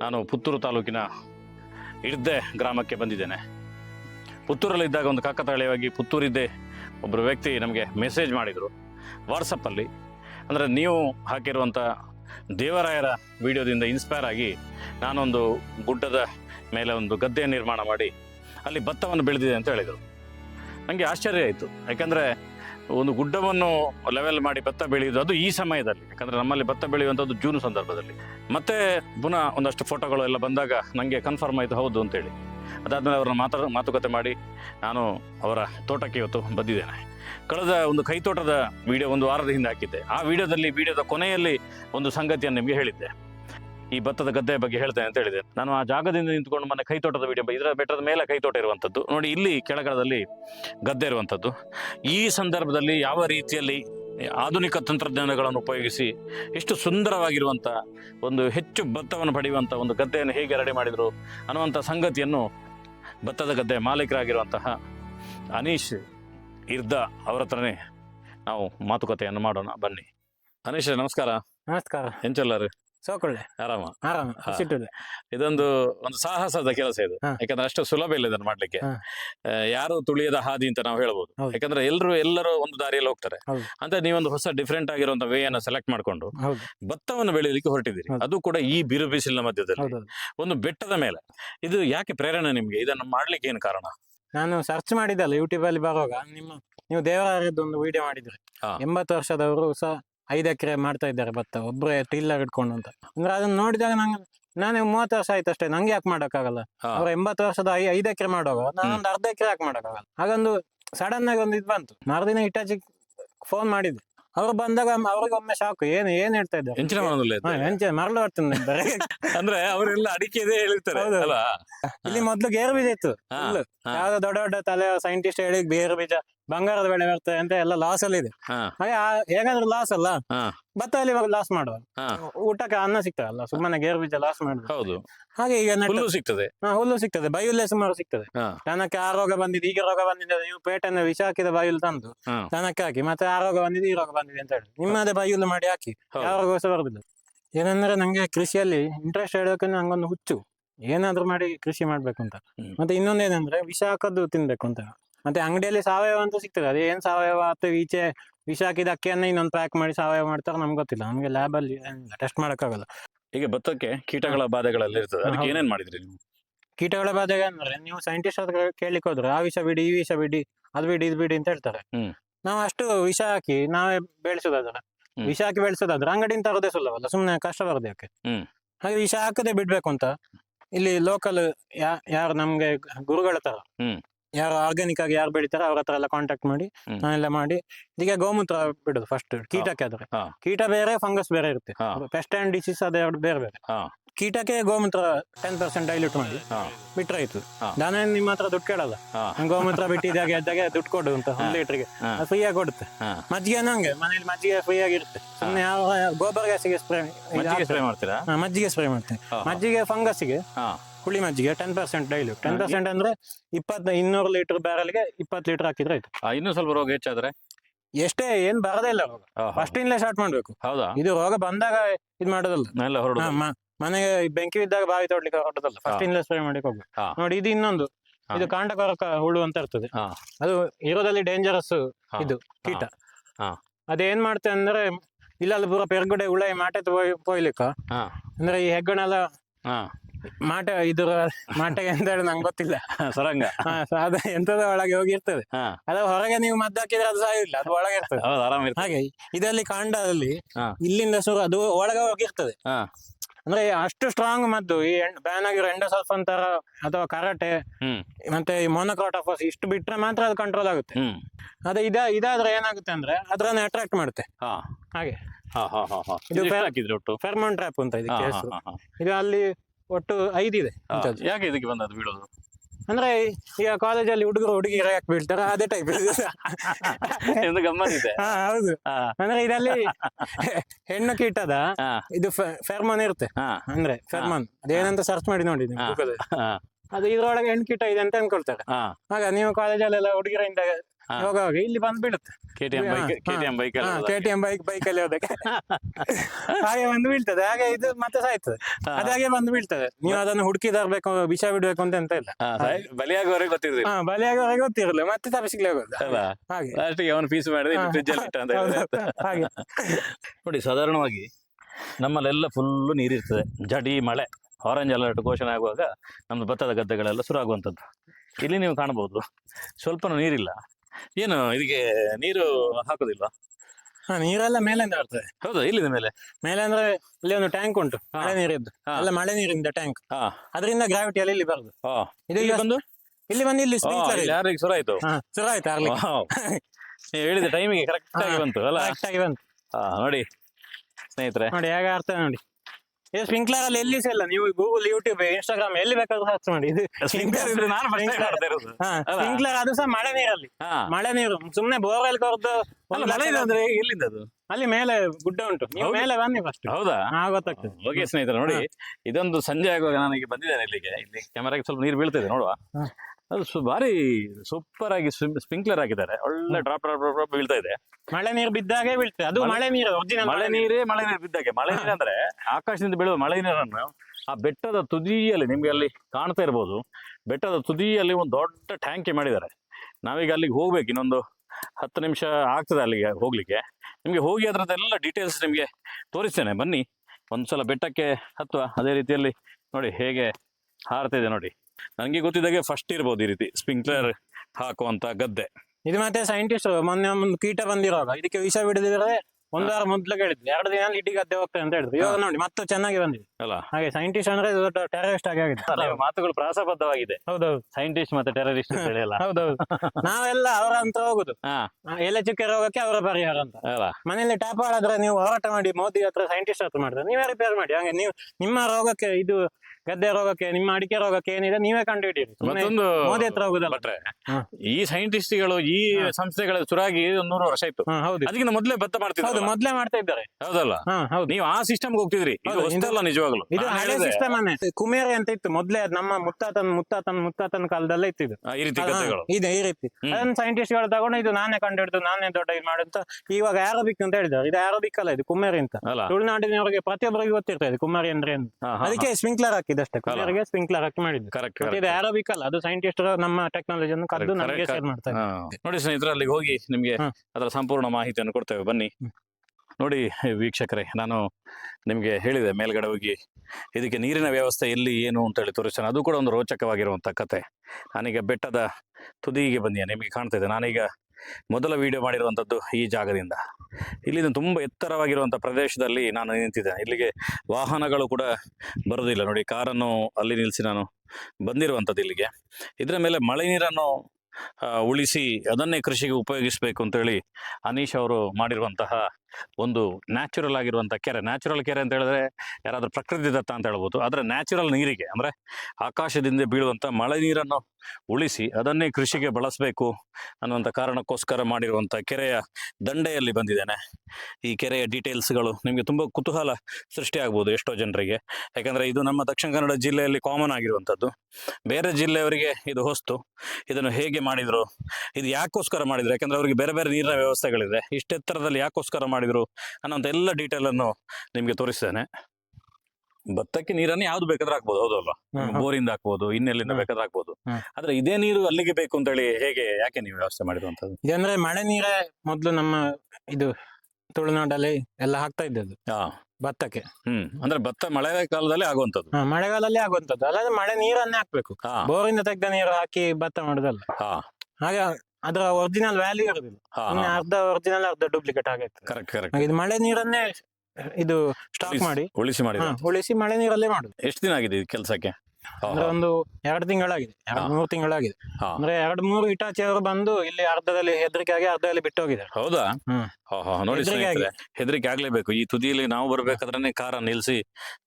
[SPEAKER 2] ನಾನು ಪುತ್ತೂರು ತಾಲೂಕಿನ ಇಡ್ದೆ ಗ್ರಾಮಕ್ಕೆ ಬಂದಿದ್ದೇನೆ. ಪುತ್ತೂರಲ್ಲಿದ್ದಾಗ ಒಂದು ಕಾಕತಾಳೀಯವಾಗಿ ಪುತ್ತೂರಿದ್ದೆ ಒಬ್ಬರು ವ್ಯಕ್ತಿ ನಮಗೆ ಮೆಸೇಜ್ ಮಾಡಿದರು ವಾಟ್ಸಪ್ಪಲ್ಲಿ ಅಂದರೆ ನೀವು ಹಾಕಿರುವಂಥ ದೇವರಾಯರ ವಿಡಿಯೋದಿಂದ ಇನ್ಸ್ಪೈರ್ ಆಗಿ ನಾನೊಂದು ಗುಡ್ಡದ ಮೇಲೆ ಒಂದು ಗದ್ದೆ ನಿರ್ಮಾಣ ಮಾಡಿ ಅಲ್ಲಿ ಭತ್ತವನ್ನು ಬೆಳೆದಿದೆ ಅಂತ ಹೇಳಿದರು. ನನಗೆ ಆಶ್ಚರ್ಯ ಆಯಿತು. ಯಾಕಂದರೆ ಒಂದು ಗುಡ್ಡವನ್ನು ಲೆವೆಲ್ ಮಾಡಿ ಭತ್ತ ಬೆಳೆಯುವುದು ಅದು ಈ ಸಮಯದಲ್ಲಿ. ಯಾಕಂದರೆ ನಮ್ಮಲ್ಲಿ ಭತ್ತ ಬೆಳೆಯುವಂಥದ್ದು ಜೂನ್ ಸಂದರ್ಭದಲ್ಲಿ. ಮತ್ತೆ ಪುನಃ ಒಂದಷ್ಟು ಫೋಟೋಗಳು ಎಲ್ಲ ಬಂದಾಗ ನನಗೆ ಕನ್ಫರ್ಮ್ ಆಯಿತು ಹೌದು ಅಂತೇಳಿ. ಅದಾದಮೇಲೆ ಅವ್ರನ್ನ ಮಾತಾಡ ಮಾತುಕತೆ ಮಾಡಿ ನಾನು ಅವರ ತೋಟಕ್ಕೆ ಇವತ್ತು ಬಂದಿದ್ದೇನೆ. ಕಳೆದ ಒಂದು ಕೈತೋಟದ ವಿಡಿಯೋ ಒಂದು ವಾರದ ಹಿಂದೆ ಹಾಕಿದ್ದೆ. ಆ ವಿಡಿಯೋದಲ್ಲಿ ವಿಡಿಯೋದ ಕೊನೆಯಲ್ಲಿ ಒಂದು ಸಂಗತಿಯನ್ನು ನಿಮಗೆ ಹೇಳಿದ್ದೆ. ಈ ಭತ್ತದ ಗದ್ದೆ ಬಗ್ಗೆ ಹೇಳ್ತೇನೆ ಅಂತ ಹೇಳಿದೆ. ನಾನು ಆ ಜಾಗದಿಂದ ನಿಂತ್ಕೊಂಡು ಮನೆ ಕೈತೋಟದ ವಿಡಿಯೋ ಇದರ ಬೆಟ್ಟದ ಮೇಲೆ ಕೈತೋಟ ಇರುವಂಥದ್ದು. ನೋಡಿ ಇಲ್ಲಿ ಕೆಳಗಡದಲ್ಲಿ ಗದ್ದೆ ಇರುವಂಥದ್ದು. ಈ ಸಂದರ್ಭದಲ್ಲಿ ಯಾವ ರೀತಿಯಲ್ಲಿ ಆಧುನಿಕ ತಂತ್ರಜ್ಞಾನಗಳನ್ನು ಉಪಯೋಗಿಸಿ ಎಷ್ಟು ಸುಂದರವಾಗಿರುವಂಥ ಒಂದು ಹೆಚ್ಚು ಭತ್ತವನ್ನು ಪಡೆಯುವಂಥ ಒಂದು ಗದ್ದೆಯನ್ನು ಹೇಗೆ ರೆಡಿ ಮಾಡಿದರು ಅನ್ನುವಂಥ ಸಂಗತಿಯನ್ನು ಭತ್ತದ ಗದ್ದೆ ಮಾಲೀಕರಾಗಿರುವಂತಹ ಅನೀಶ್ ಇರ್ದ ಅವರ ಹತ್ರನೇ ನಾವು ಮಾತುಕತೆಯನ್ನು ಮಾಡೋಣ. ಬನ್ನಿ. ಅನೀಶ್ ನಮಸ್ಕಾರ.
[SPEAKER 1] ನಮಸ್ಕಾರ.
[SPEAKER 2] ಎಂಚಲ್ಲರು
[SPEAKER 1] ಸೋಕೊಳ್ಳೆ
[SPEAKER 2] ಆರಾಮ.
[SPEAKER 1] ಆರಾಮ. ಸಿಟ್ಟಿದೆ.
[SPEAKER 2] ಇದೊಂದು ಒಂದು ಸಾಹಸದ ಕೆಲಸ ಇದು.
[SPEAKER 1] ಹಾ.
[SPEAKER 2] ಯಾಕಂದ್ರೆ ಅಷ್ಟು ಸುಲಭ ಇಲ್ಲ ಇದನ್ನು ಮಾಡ್ಲಿಕ್ಕೆ.
[SPEAKER 1] ಹಾ.
[SPEAKER 2] ಆ, ಯಾರು ತುಳಿಯದ ಹಾದಿ ಅಂತ ನಾವು ಹೇಳ್ಬೋದು.
[SPEAKER 1] ಹೌದು.
[SPEAKER 2] ಯಾಕಂದ್ರೆ ಎಲ್ಲರೂ ಎಲ್ಲರೂ ಒಂದು ದಾರಿಯಲ್ಲಿ ಹೋಗ್ತಾರೆ.
[SPEAKER 1] ಹೌದು.
[SPEAKER 2] ಅಂತ ನೀವೊಂದು ಹೊಸ ಡಿಫ್ರೆಂಟ್ ಆಗಿರುವಂತ ವೇ ಅನ್ನ ಸೆಲೆಕ್ಟ್ ಮಾಡ್ಕೊಂಡು
[SPEAKER 1] ಹೌದು.
[SPEAKER 2] ಭತ್ತವನ್ನು ಬೆಳೆಯಲಿಕ್ಕೆ ಹೊರಟಿದ್ದೀರಿ.
[SPEAKER 1] ಹೌದು.
[SPEAKER 2] ಅದು ಕೂಡ ಈ ಬಿರು ಬಿಸಿಲಿನ ಮಧ್ಯದಲ್ಲಿ.
[SPEAKER 1] ಹೌದು
[SPEAKER 2] ಒಂದು ಬೆಟ್ಟದ ಮೇಲೆ. ಇದು ಯಾಕೆ ಪ್ರೇರಣೆ ನಿಮ್ಗೆ? ಇದನ್ನು ಮಾಡ್ಲಿಕ್ಕೆ ಏನು ಕಾರಣ?
[SPEAKER 1] ನಾನು ಸರ್ಚ್ ಮಾಡಿದ್ದಲ್ಲ ಯೂಟ್ಯೂಬ್ ಅಲ್ಲಿ ಬರುವಾಗ. ನಿಮ್ಮ ನೀವು ದೇವರಾಯದ್ದು ಒಂದು ವಿಡಿಯೋ ಮಾಡಿದ್ರಿ.
[SPEAKER 2] ಹಾ.
[SPEAKER 1] ಎಂಬತ್ತು ವರ್ಷದವರು ಸಹ ಐದು ಎಕರೆ ಮಾಡ್ತಾ ಇದ್ದಾರೆ ಭತ್ತ ಒಬ್ಬರೇ ಟಿಲ್ಲರ್ ಇಟ್ಕೊಂಡು ಅಂತ. ಅಂದ್ರೆ ಅದನ್ನ ನೋಡಿದಾಗ ನಂಗೆ ನಾನು ಮೂವತ್ತು ವರ್ಷ ಆಯ್ತು ಅಷ್ಟೇ ನಂಗೆ ಯಾಕೆ ಮಾಡೋಕ್ಕಾಗಲ್ಲ. ಅವ್ರ ಎಂಬತ್ತು ವರ್ಷದ ಐ ಐದು ಎಕರೆ ಮಾಡುವಾಗ ನಾನೊಂದು ಅರ್ಧ ಎಕರೆ ಯಾಕೆ ಮಾಡೋಕ್ಕಾಗಲ್ಲ? ಹಾಗೊಂದು ಸಡನ್ ಆಗಿ ಒಂದು ಇದು ಬಂತು. ಮರುದಿನ ಇಟಾಚಿ ಫೋನ್ ಮಾಡಿದ್ರು ಅವ್ರು ಬಂದಾಗ ಅವ್ರಿಗೆ ಒಮ್ಮೆ ಶಾಕು ಏನು ಏನ್ ಹೇಳ್ತಾ ಇದ್ದಾರೆ? ಮರಳು ಬರ್ತದೆ
[SPEAKER 2] ಅಂದ್ರೆ ಅವರೆಲ್ಲ ಅಡಿಕೆದೇ ಹೇಳಿರ್ತಾರೆ
[SPEAKER 1] ಇಲ್ಲಿ ಮೊದ್ಲು ಗೇರು ಬೀಜ ಇತ್ತು ಯಾವ್ದೋ ದೊಡ್ಡ ದೊಡ್ಡ ತಲೆ ಸೈಂಟಿಸ್ಟ್ ಹೇಳಿ ಗೇರು ಬೀಜ. ಬಂಗಾರದ ಬೆಳೆ ಬರ್ತದೆ ಅಂತ ಎಲ್ಲ ಲಾಸ್ ಅಲ್ಲಿ ಇದೆ. ಹಾಗೆ ಆ- ಹೇಗಾದ್ರೂ ಲಾಸ್ ಅಲ್ಲ?
[SPEAKER 2] ಹಾ,
[SPEAKER 1] ಭತ್ತ ಅಲ್ಲಿ ಲಾಸ್ ಮಾಡುವ.
[SPEAKER 2] ಹಾ.
[SPEAKER 1] ಊಟಕ್ಕೆ ಅನ್ನ ಸಿಗ್ತದಲ್ಲ ಸುಮ್ಮನೆ ಗೇರು ಬೀಜ ಲಾಸ್ ಮಾಡುದು.
[SPEAKER 2] ಹೌದು.
[SPEAKER 1] ಹಾಗೆ ಈಗ ನೆಟ್ಟು-
[SPEAKER 2] ಹುಲ್ಲು ಸಿಗ್ತದೆ.
[SPEAKER 1] ಹಾ, ಹುಲ್ಲು ಸಿಗ್ತದೆ ಬೈಯುಲ್ಲೇ ಸುಮಾರು ಸಿಗ್ತದೆ.
[SPEAKER 2] ಹಾ,
[SPEAKER 1] ದನಕ್ಕೆ ಆ ರೋಗ ಬಂದಿದೆ ಈಗ ರೋಗ ಬಂದಿದೆ ನೀವು ಪೇಟೆನ ವಿಷ ಹಾಕಿದ ಬೈಯುಲ್ ತಂದು
[SPEAKER 2] ಹಾ.
[SPEAKER 1] ದನಕ್ಕೆ ಹಾಕಿ ಮತ್ತೆ ಆ ರೋಗ ಬಂದಿದೆ ಈ ರೋಗ ಬಂದಿದೆ ಅಂತ ಹೇಳಿ. ನಿಮ್ಮದೇ ಬಾಯುಲ್ ಮಾಡಿ ಹಾಕಿ
[SPEAKER 2] ಹೌದು.
[SPEAKER 1] ಯಾವ ರೋಗ ಸಹ ಬರುದಿಲ್ಲ. ಏನಂದ್ರೆ ನಂಗೆ ಕೃಷಿಯಲ್ಲಿ ಇಂಟ್ರೆಸ್ಟ್ ಹೇಳೋಕೆ ನಂಗೊಂದು ಹುಚ್ಚು. ಏನಾದ್ರೂ ಮಾಡಿ ಕೃಷಿ ಮಾಡ್ಬೇಕು ಅಂತ.
[SPEAKER 2] ಹ್ಮ್.
[SPEAKER 1] ಮತ್ತೆ ಇನ್ನೊಂದೇನಂದ್ರೆ ವಿಷ ಹಾಕದ್ದು ತಿನ್ಬೇಕು ಅಂತ. ಮತ್ತೆ ಅಂಗಡಿಯಲ್ಲಿ ಸಾವಯವ ಅಂತ ಸಿಗ್ತದೆ. ಅದೇ ಏನ್ ಸಾವಯವ ಅಥವಾ ಈಚೆ ವಿಷ ಹಾಕಿದ ಅಕ್ಕಿಯನ್ನ ಇನ್ನೊಂದು ಪ್ಯಾಕ್ ಮಾಡಿ ಸಾವಯವ ಮಾಡ್ತಾರೆ ನಮ್ಗೆ ಗೊತ್ತಿಲ್ಲ. ನಮ್ಗೆ ಲ್ಯಾಬ್ ಅಲ್ಲಿ ಟೆಸ್ಟ್ ಮಾಡಕ್ಕಾಗಲ್ಲ.
[SPEAKER 2] ಈಗ ಭತ್ತಕ್ಕೆ ಕೀಟಗಳ ಬಾಧೆಗಳೆಲ್ಲ ಇರ್ತದೆ. ಅದಕ್ಕೆ ಏನೇನ್ ಮಾಡಿದ್ರಿ ನೀವು?
[SPEAKER 1] ಕೀಟಗಳ ಬಾಧೆ ಅಂದ್ರೆ ನೀವು ಸೈಂಟಿಸ್ಟ್ ಹತ್ರ ಕೇಳಿಕ್ ಹೋದ್ರೆ ಆ ವಿಷ ಬಿಡಿ ಈ ವಿಷ ಬಿಡಿ ಅದ್ ಬಿಡಿ ಇದ್ ಬಿಡಿ ಅಂತ ಹೇಳ್ತಾರೆ. ನಾವು ಅಷ್ಟು ವಿಷ ಹಾಕಿ ನಾವೇ ಬೆಳೆಸೋದಾದ್ರೆ.
[SPEAKER 2] ಹ್ಮ್.
[SPEAKER 1] ವಿಷ ಹಾಕಿ ಬೆಳೆಸೋದಾದ್ರೆ ಅಂಗಡಿಯಿಂದ ತರೋದೇ ಸುಲಭಲ್ಲ. ಸುಮ್ಮನೆ ಕಷ್ಟ ಬರೋದು ಯಾಕೆ? ಹಾಗೆ ವಿಷ ಹಾಕದೆ ಬಿಡ್ಬೇಕು ಅಂತ ಇಲ್ಲಿ ಲೋಕಲ್ ಯಾರು ನಮ್ಗೆ ಗುರುಗಳ ತರ. ಯಾರು ಆರ್ಗ್ಯಾನಿಕ್ ಆಗಿ ಯಾರು ಬೆಳಿತಾರೆ ಅವ್ರ ಹತ್ರ ಎಲ್ಲ ಕಾಂಟ್ಯಾಕ್ಟ್ ಮಾಡಿ
[SPEAKER 2] ಹ್ಮ್.
[SPEAKER 1] ನಾನೆಲ್ಲ ಮಾಡಿ ಈಗ ಗೋಮೂತ್ರ ಬಿಡುದು ಫಸ್ಟ್ ಕೀಟಕ್ಕೆ ಆದ್ರೆ
[SPEAKER 2] ಹಾ.
[SPEAKER 1] ಕೀಟ ಬೇರೆ ಫಂಗಸ್ ಬೇರೆ ಇರುತ್ತೆ
[SPEAKER 2] ಹಾ.
[SPEAKER 1] ಪೆಸ್ಟ್ ಅಂಡ್ ಡಿಸೀಸ್ ಅದೆರಡು ಬೇರೆ ಬೇರೆ
[SPEAKER 2] ಹಾ.
[SPEAKER 1] ಕೀಟಕ್ಕೆ ಗೋಮೂತ್ರ ಟೆನ್ ಪರ್ಸೆಂಟ್ ಡೈಲ್ಯೂಟ್ ಮಾಡಿ
[SPEAKER 2] ಹಾ,
[SPEAKER 1] ಬಿಟ್ರಾಯ್ತು
[SPEAKER 2] ಹಾ.
[SPEAKER 1] ದನ ನಿಮ್ಮ ಹತ್ರ ದುಡ್ಡು ಕೇಳಲ್ಲ
[SPEAKER 2] ಹಾ,
[SPEAKER 1] ನಂಗ್ ಗೋಮೂತ್ರ ಬಿಟ್ಟಿದಾಗ ಎದ್ದಾಗ ದುಡ್ಡು ಕೊಡು ಅಂತ ಒಂದು ಲೀಟ್ರಿಗೆ
[SPEAKER 2] ಹಾ.
[SPEAKER 1] ಫ್ರೀ ಆಗಿ ಕೊಡುತ್ತೆ
[SPEAKER 2] ಹಾ.
[SPEAKER 1] ಮಜ್ಜಿಗೆ ನಂಗೆ ಮನೇಲಿ ಮಜ್ಜಿಗೆ ಫ್ರೀ ಆಗಿರುತ್ತೆ ಸುಮ್ಮನೆ ಯಾವ ಗೋಬರ್ ಗ್ಯಾಸಿಗೆ ಸ್ಪ್ರೇ
[SPEAKER 2] ಮಜ್ಜಿಗೆ ಸ್ಪ್ರೇ ಮಾಡ್ತೀರಾ
[SPEAKER 1] ಮಜ್ಜಿಗೆ ಸ್ಪ್ರೇ ಮಾಡ್ತೀನಿ
[SPEAKER 2] ಹಾ.
[SPEAKER 1] ಮಜ್ಜಿಗೆ ಫಂಗಸ್ಗೆ
[SPEAKER 2] ಹಾ.
[SPEAKER 1] ಹುಳಿ ಮಜ್ಜಿಗೆ ten percent daily ten. Percent ಅಂದ್ರೆ ಇಪ್ಪತ್ತು ಇನ್ನೂರು ಲೀಟರ್ ಬ್ಯಾರಲ್ಗೆ ಇಪ್ಪತ್ತು ಲೀಟರ್ ಹಾಕಿದ್ರೆ ಆಯ್ತು.
[SPEAKER 2] ಆ, ಇನ್ನೂ ಸ್ವಲ್ಪ ರೋಗ ಹೆಚ್ಚಾದ್ರೆ?
[SPEAKER 1] ಎಷ್ಟೇ ಏನ್ ಬರದೇ ಇಲ್ಲ ರೋಗ. ಫಸ್ಟ್ ಇಂದಲೇ ಸ್ಟಾರ್ಟ್ ಮಾಡ್ಬೇಕು.
[SPEAKER 2] ಹೌದಾ?
[SPEAKER 1] ಇದು ರೋಗ ಬಂದಾಗ ಇದ್ ಮಾಡೋದಲ್ಲ.
[SPEAKER 2] ಎಲ್ಲ ಹೊರಡು
[SPEAKER 1] ಹಾ, ಮ- ಮನೆಗೆ ಬೆಂಕಿ ಇದ್ದಾಗ ಬಾವಿ ತೊಡ್ಲಿಕ್ಕೆ ಹೊರಟದಲ್ಲ ಫಸ್ಟ್
[SPEAKER 2] ಹಾ.
[SPEAKER 1] ಇಂದಲೇ ಸ್ಪ್ರೇ ಮಾಡಿ ಹೋಗ್ಬೇಕು
[SPEAKER 2] ಹಾ.
[SPEAKER 1] ನೋಡಿ ಇದು ಇನ್ನೊಂದು.
[SPEAKER 2] ಹಾ.
[SPEAKER 1] ಇದು ಕಾಂಡಕೊರಕ ಹುಳು ಅಂತ ಇರ್ತದೆ.
[SPEAKER 2] ಹಾ.
[SPEAKER 1] ಅದು ಇರೋದಲ್ಲಿ ಡೇಂಜರಸ್
[SPEAKER 2] ಹಾ.
[SPEAKER 1] ಇದು ಕೀಟ.
[SPEAKER 2] ಹಾ.
[SPEAKER 1] ಅದೇನ್ ಮಾಡ್ತೆ ಅಂದ್ರೆ ಇಲ್ಲ ಪೂರ ಪೆರ್ಗುಡೆ ಹುಳ ಮಾಟೆ ಪೋಯ್ಲಿಕ್ಕ.
[SPEAKER 2] ಹಾ.
[SPEAKER 1] ಅಂದ್ರೆ ಈ ಹೆಗ್ಗಣೆಲ್ಲ
[SPEAKER 2] ಹಾ.
[SPEAKER 1] ಮಾಟ ಇದು ಮಾಟ ಎಂತ ಹೇಳಿ ನಂಗೆ ಗೊತ್ತಿಲ್ಲ.
[SPEAKER 2] ಸರಂಗ.
[SPEAKER 1] ಅದು ಎಂತದ ಒಳಗೆ ಹೋಗಿರ್ತದೆ. ಅದು ಹೊರಗೆ ನೀವು ಮದ್ದು ಹಾಕಿದ್ರೆ ಅದು ಸಾಯಿಲ್ಲ ಅದು ಒಳಗೆ ಇರ್ತದೆ. ಹಾಗೆ ಇದರಲ್ಲಿ ಕಾಂಡದಲ್ಲಿ. ಇಲ್ಲಿಂದ ಶುರು ಅದು ಒಳಗೆ ಹೋಗಿರ್ತದೆ. ಅಂದ್ರೆ ಅಷ್ಟು ಸ್ಟ್ರಾಂಗ್ ಮದ್ದು ಈ ಬ್ಯಾನ್ ಆಗಿರೋ ಎಂಡೋಸಲ್ಫ್ ಅಂತಾರ ಅಥವಾ ಕರಾಟೆ ಮತ್ತೆ ಈ ಮೊನೋಕ್ರಾಟೋಫಸ್ ಇಷ್ಟು ಬಿಟ್ರೆ ಮಾತ್ರ ಅದು ಕಂಟ್ರೋಲ್ ಆಗುತ್ತೆ. ಅದೇ ಇದ ಇದಾದ್ರೆ ಏನಾಗುತ್ತೆ ಅಂದ್ರೆ ಅದ್ರನ್ನ ಅಟ್ರಾಕ್ಟ್ ಮಾಡುತ್ತೆ. ಹಾಗೆ.
[SPEAKER 2] ಹಾ ಹಾ ಹಾ ಹಾ.
[SPEAKER 1] ಇದು ಫೆರ್ಮೋನ್ ಟ್ರ್ಯಾಪ್ ಅಂತ
[SPEAKER 2] ಇದೆ
[SPEAKER 1] ಇದಕ್ಕೆ. ಇದು ಅಲ್ಲಿ ಒಟ್ಟು
[SPEAKER 2] ಐದು
[SPEAKER 1] ಇದೆ.
[SPEAKER 2] ಯಾಕೆ ಇದಕ್ಕೆ ಬಂದದ್ದು ಬೀಳೋದು?
[SPEAKER 1] ಅಂದ್ರೆ ಈಗ ಕಾಲೇಜಲ್ಲಿ ಹುಡುಗರು ಹುಡುಗಿಯರು ಯಾಕೆ ಬೀಳ್ತಾರೆ? ಅದೇ ಟೈಪ್
[SPEAKER 2] ಎಂದು ಗಮ್ಮತ್ ಇದೆ
[SPEAKER 1] ಹಾ ಹೌದು.
[SPEAKER 2] ಹಾ.
[SPEAKER 1] ಅಂದ್ರೆ ಇದರಲ್ಲಿ ಹೆಣ್ಣು ಕೀಟದ
[SPEAKER 2] ಹಾ.
[SPEAKER 1] ಇದು ಫೆರ್ಮನ್ ಇರುತ್ತೆ.
[SPEAKER 2] ಹಾ.
[SPEAKER 1] ಅಂದ್ರೆ ಫೆರ್ಮನ್. ಅದೇನಂತ ಸರ್ಚ್ ಮಾಡಿ ನೋಡಿ ನೀವು
[SPEAKER 2] ಹಾ.
[SPEAKER 1] Google ಅಲ್ಲಿ.
[SPEAKER 2] ಹಾ.
[SPEAKER 1] ಅದು ಇದ್ರೊಳಗೆ ಹೆಣ್ಣು ಕಿಟ್ಟ ಇದೆ ಅಂತ ಅನ್ಕೊಳ್ತಾರೆ.
[SPEAKER 2] ಹಾ.
[SPEAKER 1] ಆಗ ನೀವು ಕಾಲೇಜಲ್ಲೆಲ್ಲ ಹುಡುಗಿರ
[SPEAKER 2] ಇದ್ದಾಗ
[SPEAKER 1] ಹೋಗುವಾಗ ಇಲ್ಲಿ ಬಂದು ಬೀಳುತ್ತೆ KTM
[SPEAKER 2] bike KTM bike
[SPEAKER 1] K T M bike bike ಅಲ್ಲಿ ಹೋದಕ್ಕೆ. ಹಾಗೆ ಬಂದು ಬೀಳ್ತದೆ. ಹಾಗೆ ಇದು ಮತ್ತೆ ಸಾಯ್ತದೆ. ಅದಾಗೆ ಬಂದು ಬೀಳ್ತದೆ. ನೀವು ಅದನ್ನು ಹುಡುಕಿ ತರಬೇಕು ವಿಷ ಬಿಡ್ಬೇಕು ಅಂತ ಎಂತ ಇಲ್ಲ.
[SPEAKER 2] ಬಲಿಯಾಗುವವರೆಗೆ ಗೊತ್ತಿರಲಿಲ್ಲ
[SPEAKER 1] ಹಾ ಬಲಿಯಾಗುವವರೆಗೆ ಗೊತ್ತಿರಲಿಲ್ಲ ಮತ್ತೆ ಹೋಗೋದು
[SPEAKER 2] ಅಲ್ಲ
[SPEAKER 1] ಹಾಗೆ.
[SPEAKER 2] ಲಾಸ್ಟಿಗೆ ಅವನು ಫೀಸ್ ಮಾಡಿದ್ರೆ. ಫ್ರಿಜ್ ಅಲ್ಲಿ ಇಟ್ಟ ಅಂತ.
[SPEAKER 1] ಹಾಗೆ.
[SPEAKER 2] ನೋಡಿ ಸಾಧಾರಣವಾಗಿ ನಮ್ಮಲ್ಲೆಲ್ಲ ಫುಲ್ಲು ನೀರಿರ್ತದೆ. ಜಡಿ ಮಳೆ. ಆರೆಂಜ್ ಅಲರ್ಟ್ ಘೋಷಣೆ ಆಗುವಾಗ ನಮ್ದು ಭತ್ತದ ಗದ್ದೆಗಳೆಲ್ಲ ಶುರು ಆಗುವಂಥದ್ದು ಇಲ್ಲಿ ನೀವು ಕಾಣಬಹುದು. ಸ್ವಲ್ಪ ನೀರಿಲ್ಲ. ಏನು ಇದಕ್ಕೆ ನೀರು ಹಾಕೋದಿಲ್ಲ
[SPEAKER 1] ಹಾ ನೀರೆಲ್ಲ ಮೇಲಿಂದ ಬರ್ತದೆ
[SPEAKER 2] ಹೌದು? ಇಲ್ಲಿದ ಮೇಲೆ?
[SPEAKER 1] ಮೇಲೆ ಅಂದ್ರೆ ಇಲ್ಲಿ ಒಂದು ಟ್ಯಾಂಕ್ ಉಂಟು. ಮಳೆ ನೀರಿದ್ದು. ಅಲ್ಲ ಮಳೆ ನೀರಿಂದ ಟ್ಯಾಂಕ್
[SPEAKER 2] ಹಾ.
[SPEAKER 1] ಅದರಿಂದ ಗ್ರಾವಿಟಿ ಅಲ್ಲಿ ಇಲ್ಲಿ ಬರುದು.
[SPEAKER 2] ಹಾ.
[SPEAKER 1] ಇದು
[SPEAKER 2] ಇಲ್ಲಿ ಬಂದು?
[SPEAKER 1] ಇಲ್ಲಿ ಬಂದು ಇಲ್ಲಿ ಸ್ಪ್ರಿಂಕ್ಲರ್
[SPEAKER 2] ಇಲ್ಲಿ ಯಾರಿಗೆ ಶುರು ಆಯ್ತು
[SPEAKER 1] ಹಾ ಶುರು ಆಯ್ತು.
[SPEAKER 2] ನೀವು ಹೇಳಿದ ಟೈಮಿಗೆ ಕರೆಕ್ಟ್ ಆಗಿ ಬಂತು ಅಲ್ಲ?
[SPEAKER 1] ಕರೆಕ್ಟ್ ಆಗಿ ಬಂತು.
[SPEAKER 2] ಹಾ ನೋಡಿ ಸ್ನೇಹಿತರೆ.
[SPEAKER 1] ನೋಡಿ ಹೇಗೆ ಅರ್ಥ ನೋಡಿ. ಇದು ಸ್ಪ್ರಿಂಕ್ಲರ್ ಅಲ್ಲಿ ಎಲ್ಲಿ ಇಲ್ಲ ನೀವು ಗೂಗಲ್ ಯೂಟ್ಯೂಬ್ ಇನ್ಸ್ಟಾಗ್ರಾಮ್ ಎಲ್ಲಿ ಬೇಕಾದ್ರೂ ಸರ್ಚ್ ಮಾಡಿ. ಇದು
[SPEAKER 2] ಸ್ಪ್ರಿಂಕ್ಲರ್
[SPEAKER 1] ಸ್ಪಿಂಕ್ಲರ್ ಅದು ಸಹ ಮಳೆ ನೀರಲ್ಲಿ. ಮಳೆ ನೀರು. ಸುಮ್ನೆ ಬೋರ್ವೆಲ್ ಕೊರ್ದು
[SPEAKER 2] ಅಂದ್ರೆ ಎಲ್ಲಿಂದ ಅದು?
[SPEAKER 1] ಅಲ್ಲಿ ಮೇಲೆ ಗುಡ್ಡ ಉಂಟು. ನೀವು ಮೇಲೆ ಬನ್ನಿ ಫಸ್ಟ್
[SPEAKER 2] ಹೌದಾ?
[SPEAKER 1] ಹಾ ಗೊತ್ತಾಗ್ತದೆ.
[SPEAKER 2] ಓಕೆ ಸ್ನೇಹಿತರೆ ನೋಡಿ ಇದೊಂದು ಸಂಜೆ ಆಗುವಾಗ ನನಗೆ ಬಂದಿದ್ದೇನೆ ಇಲ್ಲಿಗೆ. ಇಲ್ಲಿ ಕ್ಯಾಮರಾಗೆ ಸ್ವಲ್ಪ ನೀರು ಬೀಳ್ತಿದೆ ನೋಡುವ. ಅದು ಸು- ಭಾರಿ ಸೂಪರ್ ಆಗಿ ಸ್ಪ್ರಿಂಕ್ಲರ್ ಹಾಕಿದ್ದಾರೆ. ಒಳ್ಳೆ ಡ್ರಾಪ್ ಡ್ರಾಪ್ ಡ್ರಾಪ್ ಡ್ರಾಪ್ ಬೀಳ್ತಾ ಇದೆ.
[SPEAKER 1] ಮಳೆ ನೀರು ಬಿದ್ದಾಗೆ ಬೀಳ್ತದೆ. ಅದು
[SPEAKER 2] ಮಳೆ-
[SPEAKER 1] ನೀರು
[SPEAKER 2] ಮಳೆ ನೀರೇ ಮಳೆ ನೀರು ಬಿದ್ದಾಗೆ. ಮಳೆ ನೀರು ಅಂದ್ರೆ ಆಕಾಶದಿಂದ ಬೀಳುವ ಮಳೆ ನೀರನ್ನು ಆ ಬೆಟ್ಟದ ತುದಿಯಲ್ಲಿ ನಿಮ್ಗೆ ಅಲ್ಲಿ ಕಾಣ್ತಾ ಇರ್ಬೋದು. ಬೆಟ್ಟದ ತುದಿಯಲ್ಲಿ ಒಂದು ದೊಡ್ಡ ಟ್ಯಾಂಕಿ ಮಾಡಿದ್ದಾರೆ. ನಾವೀಗ ಅಲ್ಲಿಗೆ ಹೋಗ್ಬೇಕು. ಇನ್ನೊಂದು ಹತ್ತು ನಿಮಿಷ ಆಗ್ತದೆ ಅಲ್ಲಿಗೆ ಹೋಗ್ಲಿಕ್ಕೆ. ನಿಮ್ಗೆ ಹೋಗಿ ಅದ್ರದ್ದೆಲ್ಲ ಡೀಟೇಲ್ಸ್ ನಿಮ್ಗೆ ತೋರಿಸ್ತೇನೆ. ಬನ್ನಿ. ಒಂದ್ಸಲ ಬೆಟ್ಟಕ್ಕೆ ಹತ್ತುವ. ಅದೇ ರೀತಿಯಲ್ಲಿ ನೋಡಿ ಹೇಗೆ ಹಾರತಿದೆ ನೋಡಿ. ನನಗೆ ಗೊತ್ತಿದ್ದಾಗೆ ಫಸ್ಟ್ ಇರ್ಬೋದು ಈ ರೀತಿ ಸ್ಪ್ರಿಂಕ್ಲರ್ ಹಾಕುವಂತ ಗದ್ದೆ.
[SPEAKER 1] ಇದು ಮತ್ತೆ ಸೈಂಟಿಸ್ಟ್ ಮೊನ್ನೆ ಒಂದು ಕೀಟ ಬಂದಿರುವಾಗ ಇದಕ್ಕೆ ವಿಷ ಬಿಡದಿದ್ರೆ ಒಂದಾರ ವಾರ ಮೊದ್ಲು ಕೇಳಿದ್ರು ಎರಡು ದಿನ ಇಡೀ ಗದ್ದೆ ಹೋಗ್ತದೆ ಅಂತ ಹೇಳಿದ್ರು. ಇವಾಗ ನೋಡಿ ಮತ್ತೆ ಚೆನ್ನಾಗಿ ಬಂದಿದೆ.
[SPEAKER 2] ಅಲ್ಲ.
[SPEAKER 1] ಹಾಗೆ ಸೈಂಟಿಸ್ಟ್ ಅಂದ್ರೆ ದೊಡ್ಡ ಟೆರರಿಸ್ಟ್ ಆಗಿ ಆಗಿದೆ.
[SPEAKER 2] ಮಾತುಗಳು ಪ್ರಾಸಬದ್ಧವಾಗಿದೆ.
[SPEAKER 1] ಹೌದೌದು.
[SPEAKER 2] ಸೈಂಟಿಸ್ಟ್ ಮತ್ತೆ ಟೆರರಿಸ್ಟ್ ಹೇಳಿಲ್ಲ
[SPEAKER 1] ಹೌದೌದು. ನಾವೆಲ್ಲ ಅವರ ಅಂತ ಹೋಗುದು. ಎಲೆ ಚುಕ್ಕೆ ರೋಗಕ್ಕೆ ಅವರ ಪರಿಹಾರ ಅಂತ.
[SPEAKER 2] ಅಲ್ಲ.
[SPEAKER 1] ಮನೆಯಲ್ಲಿ ಟ್ಯಾಪ್ ಆಡಿದ್ರೆ ನೀವು ಹೋರಾಟ ಮಾಡಿ ಮೋದಿ ಹತ್ರ ಸೈಂಟಿಸ್ಟ್ ಹತ್ರ ಮಾಡಿದ್ರೆ ನೀವೇ ರಿಪೇರ್ ಮಾಡಿ. ಹಂಗೆ ನೀವು ನಿಮ್ಮ ರೋಗಕ್ಕೆ ಇದು ಗದ್ದೆ ರೋಗಕ್ಕೆ ನಿಮ್ಮ ಅಡಿಕೆ ರೋಗಕ್ಕೆ ಏನಿದೆ ನೀವೇ ಕಂಡುಹಿಡಿಯಿರಿ. ಹಿಡಿಯೋದು
[SPEAKER 2] ಮತ್ತೊಂದು
[SPEAKER 1] ಮೋದಿ ಹತ್ರ ಹೋಗುದಲ್ಲ.
[SPEAKER 2] ಭಟ್ರೆ. ಈ ಸೈಂಟಿಸ್ಟ್ಗಳು ಈ. ಸಂಸ್ಥೆಗಳ ಶುರುವಾಗಿ ಒಂದು ನೂರು ವರ್ಷ ಆಯ್ತು.
[SPEAKER 1] ಹಾ ಹೌದು.
[SPEAKER 2] ಅದಕ್ಕಿಂತ ಮೊದಲೇ ಭತ್ತ ಮಾಡ್ತಿದ್ರು
[SPEAKER 1] ಮೊದ್ಲೇ ಮಾಡ್ತಾ ಇದ್ದಾರೆ.
[SPEAKER 2] ಹೌದಲ್ಲ?
[SPEAKER 1] ಹೌದು.
[SPEAKER 2] ನೀವು ಆ ಸಿಸ್ಟಮ್ ಹೋಗ್ತಿದ್ರಿ. ಹೊಸದಲ್ಲ ನಿಜವಾಗ್ಲು.
[SPEAKER 1] ಇದು ಹಳೆ ಸಿಸ್ಟಮ್ ಅನ್ನೇ ಕುಮೇರಿ ಅಂತ ಇತ್ತು. ಮೊದ್ಲೇ ನಮ್ಮ ಮುತ್ತಾತನ್ ಮುತ್ತಾತನ್ ಮುತ್ತಾತನ್ ಕಾಲದಲ್ಲೇ ಇತ್ತು ಇದು.
[SPEAKER 2] ಈ ರೀತಿ ಕಥೆಗಳು
[SPEAKER 1] ಇದೆ ಈ ರೀತಿ. ಅದನ್ನ ಸೈಂಟಿಸ್ಟ್ಗಳು ತಗೊಂಡು ಇದು ನಾನೇ ಕಂಡು ಹಿಡಿದು ನಾನೇ ದೊಡ್ಡ ಇದು ಮಾಡುವಂತ ಇವಾಗ ಆರೋಬಿಕ್ ಅಂತ ಹೇಳಿದ್ದಾರೆ. ಇದು ಆರೋಬಿಕ್ ಅಲ್ಲ ಇದು ಕುಮೇರಿ ಅಂತ.
[SPEAKER 2] ಅಲ್ಲ.
[SPEAKER 1] ತುಳುನಾಡಿನವರಿಗೆ ಪ್ರತಿಯೊಬ್ಬರಿಗೆ ಗೊತ್ತಿರ್ತದೆ ಕುಮಾರಿ ಅಂದ್ರೆ ಅದಕ್ಕೆ ಅದಕ್ಕೆ ಸ್ಪ್ರಿಂಕ್ಲರ್ ಹಾಕಿದಷ್ಟೇ ಕುಮಾರಿಗೆ ಸ್ಪ್ರಿಂಕ್ಲರ್ ಹಾಕಿ ಮಾಡಿದ್ದು.
[SPEAKER 2] ಕರೆಕ್ಟ್
[SPEAKER 1] ಇದು ಆರೋಬಿಕ್ ಅಲ್ಲ ಅದು ಸೈಂಟಿಸ್ಟ್ ನಮ್ಮ ಟೆಕ್ನಾಲಜಿಯನ್ನು ಕದ್ದು
[SPEAKER 2] Correct,
[SPEAKER 1] ನಮಗೆ ಶೇರ್ ಮಾಡ್ತಾರೆ.
[SPEAKER 2] ನೋಡಿ ಸ್ನೇಹಿತರೆ ಅಲ್ಲಿಗೆ ಹೋಗಿ ನಿಮಗೆ. ಅದರ ಸಂಪೂರ್ಣ ಮಾಹಿತಿಯನ್ನು ಕೊಡ್ತೇವೆ. ಬನ್ನಿ. ನೋಡಿ ವೀಕ್ಷಕರೇ ನಾನು ನಿಮಗೆ ಹೇಳಿದೆ ಮೇಲ್ಗಡೆ ಹೋಗಿ ಇದಕ್ಕೆ ನೀರಿನ ವ್ಯವಸ್ಥೆ ಎಲ್ಲಿ ಏನು ಅಂತ ಹೇಳಿ ತೋರಿಸ್ತೇನೆ. ಅದು ಕೂಡ ಒಂದು ರೋಚಕವಾಗಿರುವಂಥ ಕತೆ. ನಾನೀಗ ಬೆಟ್ಟದ ತುದಿಗೆ ಬಂದಿಯ? ನಿಮಗೆ ಕಾಣ್ತಾ ಇದೆ. ನಾನೀಗ ಮೊದಲ ವಿಡಿಯೋ ಮಾಡಿರುವಂಥದ್ದು ಈ ಜಾಗದಿಂದ. ಇಲ್ಲಿನ ತುಂಬ ಎತ್ತರವಾಗಿರುವಂಥ ಪ್ರದೇಶದಲ್ಲಿ ನಾನು ನಿಂತಿದ್ದೆ ಇಲ್ಲಿಗೆ ವಾಹನಗಳು ಕೂಡ ಬರೋದಿಲ್ಲ ನೋಡಿ, ಕಾರನ್ನು ಅಲ್ಲಿ ನಿಲ್ಲಿಸಿ ನಾನು ಬಂದಿರುವಂಥದ್ದು ಇಲ್ಲಿಗೆ. ಇದರ ಮೇಲೆ ಮಳೆ ನೀರನ್ನು ಉಳಿಸಿ ಅದನ್ನೇ ಕೃಷಿಗೆ ಉಪಯೋಗಿಸಬೇಕು ಅಂತೇಳಿ ಅನೀಶ್ ಅವರು ಮಾಡಿರುವಂತಹ ಒಂದು ನ್ಯಾಚುರಲ್ ಆಗಿರುವಂಥ ಕೆರೆ. ನ್ಯಾಚುರಲ್ ಕೆರೆ ಅಂತ ಹೇಳಿದ್ರೆ ಯಾರಾದ್ರೂ ಪ್ರಕೃತಿ ದತ್ತ ಅಂತ ಹೇಳ್ಬೋದು. ಆದರೆ ನ್ಯಾಚುರಲ್ ನೀರಿಗೆ ಅಂದರೆ ಆಕಾಶದಿಂದ ಬೀಳುವಂಥ ಮಳೆ ನೀರನ್ನು ಉಳಿಸಿ ಅದನ್ನೇ ಕೃಷಿಗೆ ಬಳಸಬೇಕು ಅನ್ನುವಂಥ ಕಾರಣಕ್ಕೋಸ್ಕರ ಮಾಡಿರುವಂಥ ಕೆರೆಯ ದಂಡೆಯಲ್ಲಿ ಬಂದಿದ್ದೇನೆ. ಈ ಕೆರೆಯ ಡೀಟೇಲ್ಸ್ಗಳು ನಿಮಗೆ ತುಂಬ ಕುತೂಹಲ ಸೃಷ್ಟಿಯಾಗ್ಬೋದು ಎಷ್ಟೋ ಜನರಿಗೆ. ಯಾಕಂದರೆ ಇದು ನಮ್ಮ ದಕ್ಷಿಣ ಕನ್ನಡ ಜಿಲ್ಲೆಯಲ್ಲಿ ಕಾಮನ್ ಆಗಿರುವಂಥದ್ದು ಬೇರೆ ಜಿಲ್ಲೆಯವರಿಗೆ ಇದು ಹೊಸ್ತು. ಇದನ್ನು ಹೇಗೆ ಮಾಡಿದ್ರು, ಇದು ಯಾಕೋಸ್ಕರ ಮಾಡಿದರು? ಯಾಕಂದ್ರೆ ಅವರಿಗೆ ಬೇರೆ ಬೇರೆ ನೀರಿನ ವ್ಯವಸ್ಥೆಗಳಿದೆ. ಇಷ್ಟೆತ್ತರದಲ್ಲಿ ಯಾಕೋಸ್ಕರ ಮಾಡಿದ್ರು ಅನ್ನೋಂಥ ಎಲ್ಲ ಡೀಟೇಲನ್ನು ನಿಮಗೆ ತೋರಿಸ್ತೇನೆ. ಭತ್ತಕ್ಕೆ ನೀರನ್ನು ಯಾವ್ದು ಬೇಕಾದ್ರೆ ಹಾಕ್ಬೋದು ಹೌದಲ್ವಾ. ಬೋರಿಂದ ಹಾಕ್ಬೋದು ಇನ್ನೆಲ್ಲಿಂದ. ಬೇಕಾದ್ರೆ ಹಾಕ್ಬೋದು. ಆದ್ರೆ ಇದೇ ನೀರು ಅಲ್ಲಿಗೆ ಬೇಕು ಅಂತ ಹೇಳಿ ಹೇಗೆ ಯಾಕೆ ನೀವು ವ್ಯವಸ್ಥೆ ಮಾಡಿರುವಂತದ್ದು
[SPEAKER 1] ಇದಂದ್ರೆ ಮಳೆ ನೀರೇ ಮೊದ್ಲು ನಮ್ಮ ಇದು ತುಳುನಾಡಲ್ಲಿ ಎಲ್ಲ ಹಾಕ್ತಾ ಇದ್ದದ್ದು.
[SPEAKER 2] ಹಾ.
[SPEAKER 1] ಭತ್ತಕ್ಕೆ.
[SPEAKER 2] ಹ್ಮ್ ಅಂದ್ರೆ ಭತ್ತ ಮಳೆಗಾಲದಲ್ಲಿ ಆಗುವಂತದ್ದು
[SPEAKER 1] ಮಳೆಗಾಲದಲ್ಲಿ ಆಗುವಂತದ್ದು ಅಲ್ಲಾದ್ರೆ ಮಳೆ ನೀರನ್ನೇ ಹಾಕ್ಬೇಕು. ಬೋರಿಂದ ತೆಗ್ದ ನೀರು ಹಾಕಿ ಭತ್ತ ಮಾಡುದಲ್ಲ. ಹಾಗೆ ಅದರ ಒರಿಜಿನಲ್ ವ್ಯಾಲ್ಯೂ ಇರುದಿಲ್ಲ.
[SPEAKER 2] ಹಾ
[SPEAKER 1] ಇನ್ನು ಅರ್ಧ ಒರಿಜಿನಲ್ ಅರ್ಧ ಡೂಪ್ಲಿಕೇಟ್ ಆಗುತ್ತೆ
[SPEAKER 2] ಕರೆಕ್ಟ್ ಕರೆಕ್ಟ್
[SPEAKER 1] ಹಾಗೆ ಇದು ಮಳೆ ನೀರನ್ನೇ ಇದು ಸ್ಟಾಕ್ ಮಾಡಿ.
[SPEAKER 2] ಉಳಿಸಿ ಮಾಡಿ
[SPEAKER 1] ಹಾ, ಉಳಿಸಿ ಮಳೆ ನೀರಲ್ಲೇ ಮಾಡುದು.
[SPEAKER 2] ಎಷ್ಟು ದಿನ ಆಗಿದೆ ಈ ಕೆಲಸಕ್ಕೆ?
[SPEAKER 1] ಅಂದ್ರೆ ಒಂದು ಎರಡು ತಿಂಗಳಾಗಿದೆ. ಎರಡು
[SPEAKER 2] ಹಾ.
[SPEAKER 1] ಮೂರು ತಿಂಗಳಾಗಿದೆ.
[SPEAKER 2] ಹಾ.
[SPEAKER 1] ಅಂದ್ರೆ ಎರಡು ಮೂರು ಇಟಾಚಿ ಅವರು ಬಂದು ಇಲ್ಲಿ ಅರ್ಧದಲ್ಲಿ ಹೆದರಿಕೆ ಆಗಿ ಅರ್ಧದಲ್ಲಿ ಬಿಟ್ಟು ಹೋಗಿದ್ದಾರೆ
[SPEAKER 2] ಹೌದಾ?
[SPEAKER 1] ಹ್ಮ್.
[SPEAKER 2] ಹಾ, ಹಾ, ನೋಡಿ
[SPEAKER 1] ಹೆದ್ರಿಕೆ
[SPEAKER 2] ಸ್ನೇಹಿತರೆ ಹೆದರಿಕೆ ಆಗ್ಲೇಬೇಕು. ಈ ತುದಿಯಲ್ಲಿ ನಾವು ಬರ್ಬೇಕಾದ್ರೆ ಕಾರ ನಿಲ್ಸಿ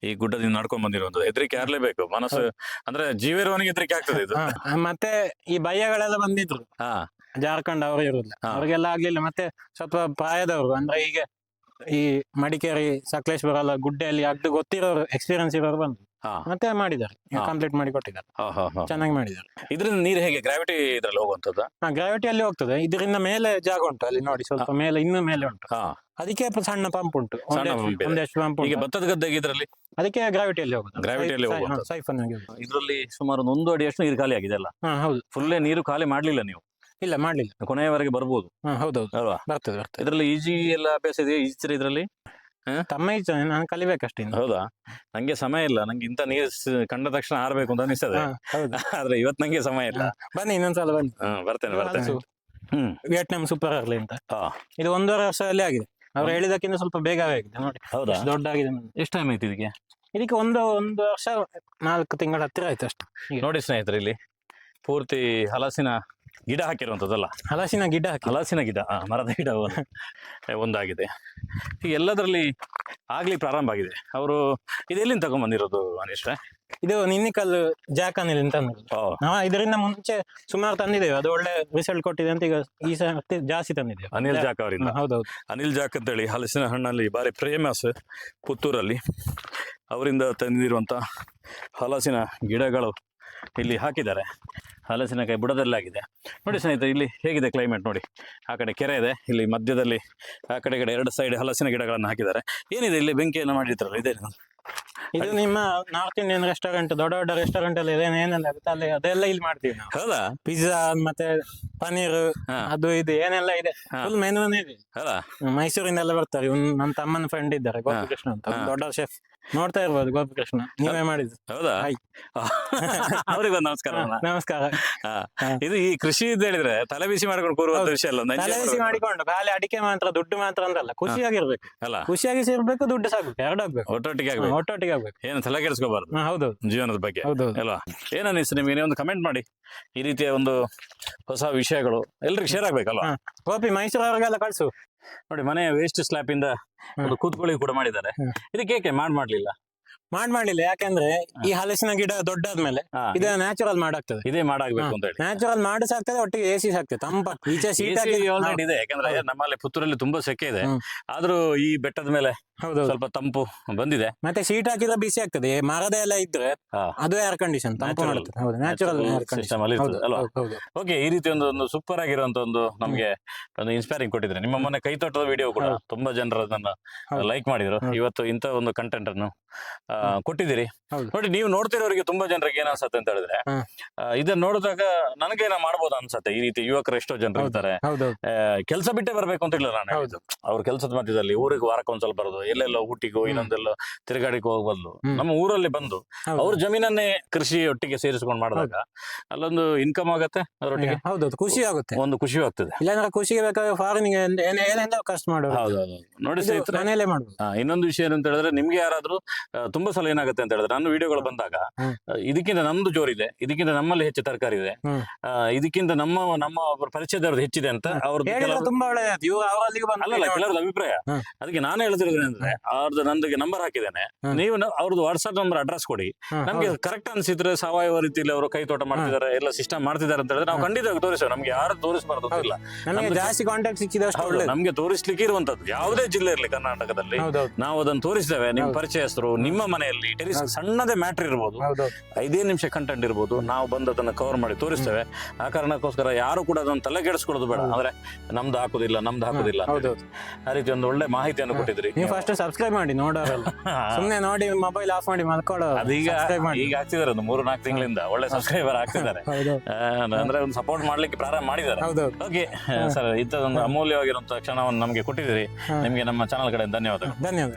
[SPEAKER 2] ಈ ಗುಡ್ಡದಿಂದ ನಡ್ಕೊಂಡ್ ಬಂದಿರುವಂತದ್ದು ಹೆದರಿಕೆ ಆಗ್ಲೇಬೇಕು. ಮನಸ್ಸು ಅಂದ್ರೆ ಜೀವಿರುವವನಿಗೆ ಹೆದರಿಕೆ ಆಗ್ತದೆ ಇದು.
[SPEAKER 1] ಹಾ, ಮತ್ತೆ ಈ ಬಯ್ಯಗಳೆಲ್ಲ ಬಂದಿದ್ರು.
[SPEAKER 2] ಹಾ.
[SPEAKER 1] ಜಾರ್ಖಂಡ್ ಅವರು ಇರುದಿಲ್ಲ. ಅವ್ರಿಗೆಲ್ಲ ಆಗ್ಲಿಲ್ಲ. ಮತ್ತೆ ಸ್ವಲ್ಪ ಪ್ರಾಯದವರು ಅಂದ್ರೆ ಈಗ ಈ ಮಡಿಕೇರಿ ಸಕಲೇಶ್ವರ ಎಲ್ಲ ಗುಡ್ಡೆಯಲ್ಲಿ ಅಗ್ದು ಗೊತ್ತಿರೋರು ಎಕ್ಸ್ಪೀರಿಯನ್ಸ್ ಇರೋರು ಬಂದ್ರು. ಮತ್ತೆ ಮಾಡಿದ್ದಾರೆ. ಕಂಪ್ಲೀಟ್ ಮಾಡಿ ಕೊಟ್ಟಿದ್ದಾರೆ. ಚೆನ್ನಾಗಿ ಮಾಡಿದ್ದಾರೆ.
[SPEAKER 2] ಇದರಿಂದ ನೀರು ಹೇಗೆ ಗ್ರಾವಿಟಿ ಇದ್ರಲ್ಲಿ ಹೋಗುವಂತದ್ದು
[SPEAKER 1] ಗ್ರಾವಿಟಿ ಅಲ್ಲಿ ಹೋಗ್ತದೆ. ಇದರಿಂದ ಮೇಲೆ ಜಾಗ ಉಂಟು ಅಲ್ಲಿ ನೋಡಿ ಸ್ವಲ್ಪ ಮೇಲೆ ಇನ್ನು ಮೇಲೆ ಉಂಟು. ಅದಕ್ಕೆ ಸಣ್ಣ ಪಂಪ್ ಉಂಟು.
[SPEAKER 2] ಸಣ್ಣ pump
[SPEAKER 1] ಪಂಪ್
[SPEAKER 2] ಈಗ ಭತ್ತದ ಗದ್ದೆಗೆ ಇದರಲ್ಲಿ?
[SPEAKER 1] ಅದಕ್ಕೆ ಗ್ರಾವಿಟಿಯಲ್ಲಿ ಹೋಗುದು.
[SPEAKER 2] ಗ್ರಾವಿಟಿಯಲ್ಲಿ
[SPEAKER 1] ಸೈ- ಸೈಫನ್.
[SPEAKER 2] ಇದರಲ್ಲಿ ಸುಮಾರು ಒಂದು ಅಡಿ ಅಡಿಯಷ್ಟು ನೀರು ಖಾಲಿ ಆಗಿದೆ ಅಲ್ಲ?
[SPEAKER 1] ಹಾ ಹೌದು.
[SPEAKER 2] ಫುಲ್ಲೇ ನೀರು ಖಾಲಿ ಮಾಡ್ಲಿಲ್ಲ ನೀವು?
[SPEAKER 1] ಇಲ್ಲ ಮಾಡ್ಲಿಲ್ಲ.
[SPEAKER 2] ಕೊನೆಯವರೆಗೆ ಬರ್ಬೋದು.
[SPEAKER 1] ಹಾ ಹೌದೌದು.
[SPEAKER 2] ಅಲ್ವಾ?
[SPEAKER 1] ಬರ್ತದೆ ಬರ್ತದೆ.
[SPEAKER 2] ಇದರಲ್ಲಿ ಈಜಿ ಎಲ್ಲ ಅಭ್ಯಾಸ ಇದೆ ಈಜ್ತೀರಿ ಇದರಲ್ಲಿ?
[SPEAKER 1] ತಮ್ಮ ಇಚ್ಛೆ ನಾನು ಕಲಿಬೇಕಷ್ಟೇ ಇನ್ನು.
[SPEAKER 2] ಹೌದಾ? ನಂಗೆ ಸಮಯ ಇಲ್ಲ. ನಂಗೆ ಇಂಥ ನೀರು ಸ- ಕಂಡ ತಕ್ಷಣ ಆರ್ಬೇಕು ಅಂತ ಅನಿಸ್ತದೆ.
[SPEAKER 1] ಹಾ, ಹೌದು.
[SPEAKER 2] ಆದ್ರೆ ಇವತ್ತು ನಂಗೆ ಸಮಯ ಇಲ್ಲ.
[SPEAKER 1] ಬನ್ನಿ ಇನ್ನೊಂದ್ಸಲ ಬನ್ನಿ.
[SPEAKER 2] ಬರ್ತೇನೆ ಬರ್ತೇನೆ. ಹ್ಮ್.
[SPEAKER 1] ವಿಯೆಟ್ನಾಂ ಸೂಪರ್ ಆಗಲಿ ಅಂತ. ಇದು ಒಂದೂವರೆ ವರ್ಷದಲ್ಲಿ ಆಗಿದೆ. ಅವ್ರು ಹೇಳಿದಕ್ಕಿಂತ ಸ್ವಲ್ಪ ಬೇಗ ಆಗಿದೆ ನೋಡಿ.
[SPEAKER 2] ಹೌದಾ?
[SPEAKER 1] ಎಷ್ಟು ದೊಡ್ಡ ಆಗಿದೆ ನೋಡಿ.
[SPEAKER 2] ಎಷ್ಟು ಟೈಮ್ ಆಯ್ತು ಇದಕ್ಕೆ?
[SPEAKER 1] ಇದಕ್ಕೆ ಒಂದು ಒಂದು ವರ್ಷ ನಾಲ್ಕು ತಿಂಗಳ ಹತ್ತಿರ ಆಯ್ತು ಅಷ್ಟು.
[SPEAKER 2] ನೋಡಿ ಸ್ನೇಹಿತರೆ ಇಲ್ಲಿ ಪೂರ್ತಿ ಹಲಸಿನ ಗಿಡ ಹಾಕಿರುವಂಥದ್ದಲ್ಲ
[SPEAKER 1] ಹಲಸಿನ ಗಿಡ ಹಾಕಿ.
[SPEAKER 2] ಹಲಸಿನ ಗಿಡ ಆ, ಮರದ ಗಿಡ ಒಂದು- ಒಂದಾಗಿದೆ. ಈ ಎಲ್ಲದರಲ್ಲಿ ಆಗ್ಲಿ ಪ್ರಾರಂಭ ಆಗಿದೆ. ಅವರು ಇದೆಲ್ಲಿಂದ ತಗೊಂಡ್ಬಂದಿರೋದು ಅನಿಷ್ಟ?
[SPEAKER 1] ಇದು ನಿನ್ನಿಕಲ್ಲು ಜಾಕನಿಲ್ ಅಂತ ಅನ್ನೋದು. ನಾವು ಇದರಿಂದ ಮುಂಚೆ ಸುಮಾರು ತಂದಿದ್ದೇವೆ. ಅದು ಒಳ್ಳೆ ರಿಸಲ್ಟ್ ಕೊಟ್ಟಿದೆ ಅಂತ ಈಗ ಈ ಸರ್ತಿ ಜಾಸ್ತಿ ತಂದಿದೆ
[SPEAKER 2] ಅನಿಲ್ ಜಾಕ್ ಅವರಿಂದ?
[SPEAKER 1] ಹೌದು ಹೌದೌದು.
[SPEAKER 2] ಅನಿಲ್ ಜಾಕ್ ಅಂತೇಳಿ ಹಲಸಿನ ಹಣ್ಣಲ್ಲಿ ಭಾರಿ ಫೇಮಸ್ ಪುತ್ತೂರಲ್ಲಿ. ಅವರಿಂದ ತಂದಿರುವಂಥ ಹಲಸಿನ ಗಿಡಗಳು. ಇಲ್ಲಿ ಹಾಕಿದ್ದಾರೆ. ಹಲಸಿನಕಾಯಿ ಬುಡದಲ್ಲಾಗಿದೆ. ನೋಡಿ ಸ್ನೇಹಿತರೆ ಇಲ್ಲಿ ಹೇಗಿದೆ ಕ್ಲೈಮೇಟ್ ನೋಡಿ. ಆ ಕಡೆ ಕೆರೆ ಇದೆ. ಇಲ್ಲಿ ಮಧ್ಯದಲ್ಲಿ ಆ ಕಡೆ ಕಡೆ ಎರಡು ಸೈಡ್ ಹಲಸಿನ ಗಿಡಗಳನ್ನು ಹಾಕಿದ್ದಾರೆ. ಏನಿದೆ ಇಲ್ಲಿ ಬೆಂಕಿಯನ್ನು ಮಾಡಿರ್ತಾರಲ್ಲ ಇದೆ
[SPEAKER 1] ಇದು ನಿಮ್ಮ ನಾರ್ತ್ ಇಂಡಿಯನ್ ರೆಸ್ಟೋರೆಂಟ್ ದೊಡ್ಡ ದೊಡ್ಡ ರೆಸ್ಟೋರೆಂಟ್ ಅಲ್ಲಿ ಏನೇನೆಲ್ಲ ಇರುತ್ತೆ ಅಲ್ಲಿ ಅದೆಲ್ಲ ಇಲ್ಲಿ ಮಾಡ್ತೀವಿ ನಾವು.
[SPEAKER 2] ಹೌದಾ?
[SPEAKER 1] ಪಿಜ್ಜಾ ಮತ್ತೆ ಪನ್ನೀರ್ ಅದು ಇದು ಏನೆಲ್ಲ ಇದೆ. ಫುಲ್ ಮೆನು ಇದೆ. ಮೈಸೂರಿಂದೆಲ್ಲ ಬರ್ತಾರೆ. ಇವ್ನು ನನ್ನ ತಮ್ಮನ ಫ್ರೆಂಡ್ ಇದ್ದಾರೆ ಗೋಪಿಕೃಷ್ಣ ಅಂತ. ಅವ್ನು ದೊಡ್ಡ ಶೆಫ್ ನೋಡ್ತಾ ಇರ್ಬೋದು ಗೋಪಿಕೃಷ್ಣ. ನೀವೇ ಮಾಡಿದ್ದು.
[SPEAKER 2] ಹೌದಾ?
[SPEAKER 1] ಹಾಯ್.
[SPEAKER 2] ಅವ್ರಿಗೆ ನಮಸ್ಕಾರ
[SPEAKER 1] ನಮಸ್ಕಾರ.
[SPEAKER 2] ಇದು ಈ ಕೃಷಿ ಅಂತ ಹೇಳಿದ್ರೆ ತಲೆ ಬಿಸಿ ಮಾಡ್ಕೊಂಡು ಕೂರುವಂತ. ವಿಷಯ ಅಲ್ಲ
[SPEAKER 1] ತಲೆ
[SPEAKER 2] ಬಿಸಿ.
[SPEAKER 1] ಮಾಡಿಕೊಂಡು. ಖಾಲಿ ಅಡಿಕೆ ಮಾತ್ರ ದುಡ್ಡು ಮಾತ್ರ ಅಂದ್ರಲ್ಲ ಖುಷಿಯಾಗಿರ್ಬೇಕು.
[SPEAKER 2] ಅಲ್ಲ.
[SPEAKER 1] ಖುಷಿಯಾಗಿ ಸೇರ್ಬೇಕು ದುಡ್ಡು ಸಾಕ್ಬೇಕು ಎರಡು ಆಗ್ಬೇಕು
[SPEAKER 2] ಒಟ್ಟೊಟ್ಟಿಗೆ ಆಗ್ಬೇಕು.
[SPEAKER 1] ಒಟ್ಟೊಟ್ಟಿಗೆ ಆಗ್ಬೇಕು.
[SPEAKER 2] ಏನು ತಲೆ ಕೆಡಿಸ್ಕೋಬಾರ್ದು.
[SPEAKER 1] ಹೌದು.
[SPEAKER 2] ಜೀವನದ ಬಗ್ಗೆ.
[SPEAKER 1] ಹೌದು
[SPEAKER 2] ಅಲ್ವಾ? ಏನನ್ನಿಸ್ತು ನಿಮಗೆ? ಒಂದು ಕಮೆಂಟ್ ಮಾಡಿ. ಈ ರೀತಿಯ ಒಂದು ಹೊಸ ವಿಷಯಗಳು ಎಲ್ರಿಗೂ ಶೇರ್ ಆಗ್ಬೇಕಲ್ವಾ?
[SPEAKER 1] ಕಾಪಿ ಮೈಸೂರು ಮೈಸೂರವ್ರಿಗೆಲ್ಲ ಕಳಿಸು.
[SPEAKER 2] ನೋಡಿ ಮನೆಯ ವೇಸ್ಟ್ ಸ್ಲ್ಯಾಪ್ ಇಂದ ಒಂದು ಕೂತ್ಕೊಳ್ಳಿ ಕೂಡ ಮಾಡಿದ್ದಾರೆ. ಇದಕ್ಕೆ ಏಕೆ ಮಾಡ್ ಮಾಡ್ಲಿಲ್ಲ?
[SPEAKER 1] ಮಾಡ್ ಮಾಡ್ಲಿಲ್ಲ. ಯಾಕಂದ್ರೆ ಈ ಹಲಸಿನ ಗಿಡ ದೊಡ್ಡಾದ್ಮೇಲೆ
[SPEAKER 2] ಮೇಲೆ
[SPEAKER 1] ಇದು ನ್ಯಾಚುರಲ್ ಮಾಡಾಗ್ತದೆ.
[SPEAKER 2] ಇದೇ ಮಾಡಾಗ್ಬೇಕು ಅಂತ ಹೇಳಿ
[SPEAKER 1] ನ್ಯಾಚುರಲ್ ಮಾಡಿ ಸಾಕ್ತದೆ ಒಟ್ಟಿಗೆ ಎಸಿ ಸಾಕ್ತದೆ. ತಂಪ. ಈಚೆ ಸೀಟ್
[SPEAKER 2] ಆಲ್ರೆಡಿ ಇದೆ. ಯಾಕಂದ್ರೆ ನಮ್ಮಲ್ಲಿ ಪುತ್ತೂರಲ್ಲಿ ತುಂಬಾ ಸೆಕೆ ಇದೆ. ಆದ್ರೂ ಈ ಬೆಟ್ಟದ ಮೇಲೆ
[SPEAKER 1] ಹೌದೌದು.
[SPEAKER 2] ಸ್ವಲ್ಪ ತಂಪು ಬಂದಿದೆ.
[SPEAKER 1] ಮತ್ತೆ ಸೀಟ್ ಹಾಕಿದ್ರೆ ಬಿಸಿ ಆಗ್ತದೆ. ಮರದ ಎಲ್ಲ ಇದ್ರೆ
[SPEAKER 2] ಹಾ.
[SPEAKER 1] ಅದು ಏರ್ ಕಂಡೀಷನ್ ತಂಪು
[SPEAKER 2] Natural.
[SPEAKER 1] ಮಾಡುತ್ತೆ. ಹೌದು natural
[SPEAKER 2] Natural
[SPEAKER 1] air
[SPEAKER 2] system
[SPEAKER 1] condition
[SPEAKER 2] ಅಲ್ಲಿ ಇರ್ತದೆ ಅಲ್ವಾ?
[SPEAKER 1] ಹೌದು, ಹೌದು.
[SPEAKER 2] ಓಕೆ ಈ ರೀತಿ ಒಂದು ಒಂದು ಸೂಪರ್ ಆಗಿರುವಂತ ಒಂದು ನಮಗೆ ಒಂದು ಇನ್ಸ್ಪೈರಿಂಗ್ ಕೊಟ್ಟಿದ್ರೆ. ನಿಮ್ಮ ಮೊನ್ನೆ ಕೈ ತೋಟದ ವಿಡಿಯೋ ಕೂಡ ತುಂಬಾ ಜನರು ಅದನ್ನ
[SPEAKER 1] ಹೌದು.
[SPEAKER 2] ಲೈಕ್ ಮಾಡಿದ್ರು. ಇವತ್ತು ಇಂತ ಒಂದು ಕಂಟೆಂಟ್ ಅನ್ನು ಆ, ಕೊಟ್ಟಿದ್ದೀರಿ.
[SPEAKER 1] ಹೌದು.
[SPEAKER 2] ನೋಡಿ ನೀವು ನೋಡ್ತಿರೋರಿಗೆ ತುಂಬಾ ಜನರಿಗೆ ಏನ್ ಅನ್ಸತ್ತೆ ಅಂತ ಹೇಳಿದ್ರೆ
[SPEAKER 1] ಹಾ.
[SPEAKER 2] ಆ, ಇದನ್ನ ನೋಡಿದಾಗ ನನಗೇನ ಮಾಡ್ಬೋದು ಅನ್ಸತ್ತೆ. ಈ ರೀತಿ ಯುವಕರು ಎಷ್ಟೋ ಜನರು ಇರ್ತಾರೆ.
[SPEAKER 1] ಹೌದೌದು
[SPEAKER 2] ಕೆಲಸ ಬಿಟ್ಟೆ ಬರ್ಬೇಕು ಅಂತ ಇಲ್ಲ ನಾನು ಅವ್ರ ಕೆಲಸದ ಮಧ್ಯದಲ್ಲಿ ಊರಿಗೆ ವಾರಕ್ಕೆ ಒಂದ್ಸಲ ಬರೋದು ಎಲ್ಲೆಲ್ಲೋ ಊಟಿಗೋ ಇನ್ನೊಂದೆಲ್ಲ ತಿರುಗಾಡಿಗೆ ಹೋಗೋ ಬದಲು. ನಮ್ಮ ಊರಲ್ಲಿ ಬಂದು
[SPEAKER 1] ಹೌದು.
[SPEAKER 2] ಅವ್ರ ಜಮೀನನ್ನೇ ಕೃಷಿ ಒಟ್ಟಿಗೆ ಸೇರಿಸ್ಕೊಂಡು ಮಾಡಿದಾಗ ಅಲ್ಲೊಂದು ಇನ್ಕಮ್ ಆಗತ್ತೆ ಅದರೊಟ್ಟಿಗೆ?
[SPEAKER 1] ಹೌದೌದು ಖುಷಿ ಆಗುತ್ತೆ.
[SPEAKER 2] ಒಂದು ಖುಷಿ ಆಗ್ತದೆ.
[SPEAKER 1] ಇಲ್ಲಾಂದ್ರೆ ಖುಷಿಗೆ ಬೇಕಾದ್ರೆ ಫಾರಿನಿಗೆ ಏನೇನೋ ಕಷ್ಟ ಮಾಡೋದು.
[SPEAKER 2] ಹೌದೌದು ನೋಡಿ ಸ್ನೇಹಿತರೆ
[SPEAKER 1] ಮನೆಯಲ್ಲೇ ಮಾಡ್ಬೋದು
[SPEAKER 2] ಇನ್ನೊಂದು ವಿಷಯ ಏನಂತ ಹೇಳಿದ್ರೆ ನಿಮ್ಗೆ ಯಾರಾದ್ರೂ ತುಂಬಾ ಸಲ ಏನಾಗುತ್ತೆ ಅಂತ ಹೇಳಿದ್ರೆ ನನ್ನ ವಿಡಿಯೋಗಳು ಬಂದಾಗ ಇದಕ್ಕಿಂತ ನಮ್ದು ಜೋರಿದೆ ಇದಕ್ಕಿಂತ ನಮ್ಮಲ್ಲಿ ಹೆಚ್ಚು ತರಕಾರಿ ಇದೆ. ಇದಕ್ಕಿಂತ ನಮ್ಮ ನಮ್ಮ ಪರಿಚಯದವ್ರದ್ದು ಹೆಚ್ಚಿದೆ ಅಂತ ಅವ್ರದ್ದು
[SPEAKER 1] ತುಂಬಾ
[SPEAKER 2] ಒಳ್ಳೆಯ ಅಭಿಪ್ರಾಯ. ಅದಕ್ಕೆ ನಾನು ಹೇಳ್ತಿರೋದು ಅಂದ್ರೆ ಅವ್ರದ್ದು ನಂದಿಗೆ ನಂಬರ್ ಹಾಕಿದ್ದೇನೆ. ನೀವು ಅವ್ರದ್ದು ವಾಟ್ಸ್ಆಪ್ ನಂಬರ್ ಅಡ್ರೆಸ್ ಕೊಡಿ. ನಮ್ಗೆ ಕರೆಕ್ಟ್ ಅನ್ಸಿದ್ರೆ ಸಾವಯವ ರೀತಿಯಲ್ಲಿ ಅವರು ಕೈ ತೋಟ ಮಾಡ್ತಿದ್ದಾರೆ ಎಲ್ಲ ಸಿಸ್ಟಮ್ ಮಾಡ್ತಿದ್ದಾರೆ ಅಂತ ಹೇಳಿದ್ರೆ ನಾವು ಖಂಡಿತ ತೋರಿಸ್ತೇವೆ. ನಮ್ಗೆ ಯಾರು ತೋರಿಸಬಾರ್ದು ಇಲ್ಲ.
[SPEAKER 1] ಜಾಸ್ತಿ ಕಾಂಟ್ಯಾಕ್ಟ್ ಸಿಕ್ಕಿದಷ್ಟು
[SPEAKER 2] ನಮ್ಗೆ ತೋರಿಸ್ಲಿಕ್ಕೆ ಇರುವಂತದ್ದು. ಯಾವುದೇ ಜಿಲ್ಲೆ ಇರಲಿ ಕರ್ನಾಟಕದಲ್ಲಿ. ನಾವು ಅದನ್ನು ತೋರಿಸ್ತೇವೆ. ನಿಮ್ಮ. ಪರಿಚಯಸ್ಥರು ನಿಮ್ಮ ಮನೆಯಲ್ಲಿ ಟೆರಿಸ್ ಸಣ್ಣದೇ ಮ್ಯಾಟ್ರ್ ಇರ್ಬೋದು. ಐದೇ ನಿಮಿಷ ಕಂಟೆಂಟ್ ಇರ್ಬೋದು. ನಾವು ಬಂದು ಅದನ್ನ ಕವರ್ ಮಾಡಿ ತೋರಿಸ್ತೇವೆ. ಆ ಕಾರಣಕ್ಕೋಸ್ಕರ ಯಾರು ಕೂಡ ಅದನ್ನ ತಲೆ ಕೆಡಿಸ್ಕೊಳ್ಳೋದು ಬೇಡ. ಅಂದ್ರೆ ನಮ್ದು ಹಾಕುದಿಲ್ಲ ನಮ್ದು ಹಾಕುದಿಲ್ಲ ಆ ರೀತಿ ಒಂದು ಒಳ್ಳೆ ಮಾಹಿತಿಯನ್ನು ಕೊಟ್ಟಿದ್ರಿ
[SPEAKER 1] ಫಸ್ಟ್ ಸಬ್ಸ್ಕ್ರೈಬ್ ಮಾಡಿ ನೋಡೋರಲ್ಲ. ಸುಮ್ನೆ ನೋಡಿ ಮೊಬೈಲ್ ಆಫ್ ಮಾಡಿ ಮಲ್ಕೊಳ್ಳೋ
[SPEAKER 2] ಅದೀಗ
[SPEAKER 1] ಸಬ್ಸ್ಕ್ರೈಬ್ ಮಾಡಿ.
[SPEAKER 2] ಈಗ ಆಗ್ತಿದ್ದಾರೆ ಒಂದು ಮೂರು ನಾಲ್ಕು ತಿಂಗಳಿಂದ. ಒಳ್ಳೆ ಸಬ್ಸ್ಕ್ರೈಬರ್ ಆಗ್ತಿದ್ದಾರೆ.
[SPEAKER 1] ಹೌದು.
[SPEAKER 2] ಆ, ಅಂದ್ರೆ ಒಂದು ಸಪೋರ್ಟ್ ಮಾಡ್ಲಿಕ್ಕೆ ಪ್ರಾರಂಭ ಮಾಡಿದ್ದಾರೆ.
[SPEAKER 1] ಹೌದೌದು
[SPEAKER 2] ಓಕೆ ಸರ್ ಇಂಥದ್ದೊಂದು ಅಮೂಲ್ಯವಾಗಿರುವಂತಹ ಕ್ಷಣವನ್ನು ನಮಗೆ ಕೊಟ್ಟಿದ್ದೀರಿ. ನಿಮಗೆ ನಮ್ಮ ಚಾನಲ್ ಕಡೆ ಧನ್ಯವಾದಗಳು.
[SPEAKER 1] ಧನ್ಯವಾದ